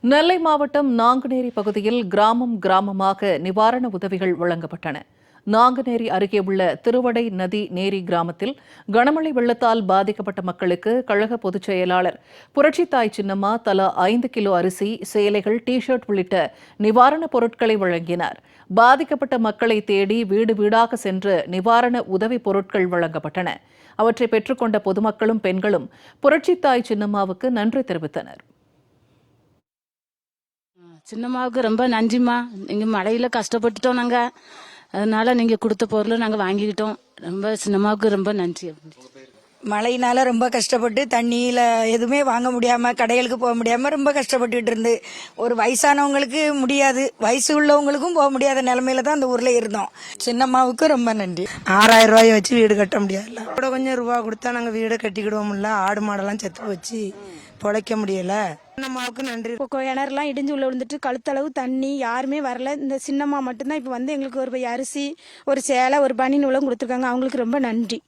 நெல்லை மாவட்டம் நாங்குநேரி பகுதியில் கிராமம் கிராமமாக நிவாரண உதவிகள் வழங்கப்பட்டன. நாங்குநேரி அருகே உள்ள திருவடை நதி நேரி கிராமத்தில் கனமழை வெள்ளத்தால் பாதிக்கப்பட்ட மக்களுக்கு கழக பொதுச் செயலாளர் புரட்சித்தாய் சின்னம்மா தலா ஐந்து கிலோ அரிசி சேலைகள் டி ஷர்ட் உள்ளிட்ட நிவாரணப் பொருட்களை வழங்கினார். பாதிக்கப்பட்ட மக்களை தேடி வீடு வீடாக சென்று நிவாரண உதவி பொருட்கள் வழங்கப்பட்டன. அவற்றை பெற்றுக்கொண்ட பொதுமக்களும் பெண்களும் புரட்சித்தாய் சின்னம்மாவுக்கு நன்றி தெரிவித்தனர். சின்னம்மாவுக்கு ரொம்ப நன்றிம்மா. நீங்கள் மழையில் கஷ்டப்பட்டுட்டோம் நாங்கள் அதனால நீங்கள் கொடுத்த பொருளை நாங்கள் வாங்கிக்கிட்டோம். ரொம்ப சின்னம்மாவுக்கு ரொம்ப நன்றி. மழையினால ரொம்ப கஷ்டப்பட்டு தண்ணியில் எதுவுமே வாங்க முடியாம கடைகளுக்கு போக முடியாம ரொம்ப கஷ்டப்பட்டுட்டு இருந்து. ஒரு வயசானவங்களுக்கு முடியாது வயசு உள்ளவங்களுக்கும் போக முடியாத நிலைமையில தான் அந்த ஊர்ல இருந்தோம். சின்னம்மாவுக்கு ரொம்ப நன்றி. ஆறாயிரம் ரூபாயை வச்சு வீடு கட்ட முடியாதுல்ல. கூட கொஞ்சம் ரூபா கொடுத்தா நாங்கள் வீடு கட்டிக்கிடுவோம்ல. ஆடு மாடெல்லாம் செத்து போச்சு. பொழைக்க முடியல. அம்மாவுக்கு நன்றி. இப்போ கிணறுலாம் இடிஞ்சு உள்ள விழுந்துட்டு கழுத்தளவு தண்ணி யாருமே வரல. இந்த சின்னம்மா மட்டும்தான் இப்போ வந்து எங்களுக்கு ஒரு பை அரிசி ஒரு சேலை ஒரு பனி நூலும் கொடுத்துருக்காங்க. அவங்களுக்கு ரொம்ப நன்றி.